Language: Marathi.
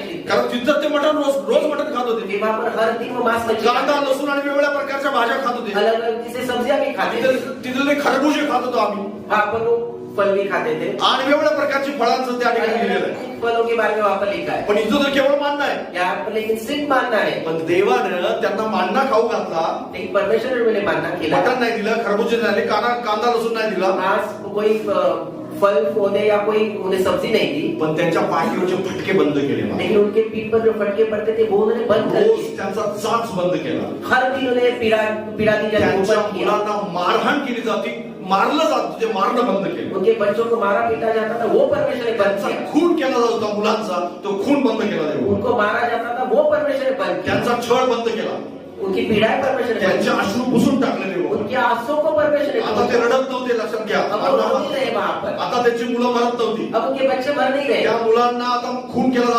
कारण तिथं ते मटण रोज रोज मटण खात होते. कि वहाँ पर हर दिन वो मांस मछली कांदा लसूण आणि वेगवेगळ्या प्रकारच्या भाज्या खात होते. अलग अलग किसी सब्जियां भी खाते थे तिथं तिथले खरबुजे खात होतो आम्ही. वहाँ पर वो फल भी खाते थे आणि वेगवेगळ्या प्रकारची फळांचं त्या ठिकाणी लिहिलेलं आहे. अलग-अलग फलों के बारे में वहाँ पर लिखा है पण इथं तर केवळ मानणं आहे. यहाँ पर लेकिन सिर्फ मानना है पण देवानं त्यांना मांडणा खाऊ घातला. लेकिन परमेश्वर ने मैंने मानना केला. मटण नाही दिलं खरबुजे नाही दिले कांदा कांदा लसूण नाही दिला. मांस कोई अ, फल पौधे या कोई उन्हें सब्जी नहीं दी। पण त्यांच्या पाठीवरचे फटके बंद केले मला. लेकिन उनके पीठ पर जो फटके पड़ते थे वो उन्होंने बंद कर रोज दिए। त्यांचा चाच बंद केला. हर दिन उन्हें पीड़ा पीड़ा दी जाती त्यांच्या ऊपर किया। मुलांना मारहाण केली जाते मारलं जात ते मारणं बंद केलं. उनके बच्चों को मारा पीटा जाता था वो परमेश्वर ने बंद त्यांचा किया। खून केला जात होता मुलांचा तो खून बंद केला देव उनको मारा जाता था वो परमेश्वर ने बंद किया। त्यांचा छळ बंद केला. उनकी पीड़ाएं परमेश्वर ने बंद त्यांचे अश्रू पुसून टाकले की। देव उनके आंसू को परमेश्वर ने आता ते। रडत नव्हते लक्षात घ्या. आता त्याची मुलं मरत नव्हती. अब उनके बच्चे मर नहीं रहे त्या मुलांना आता खून केला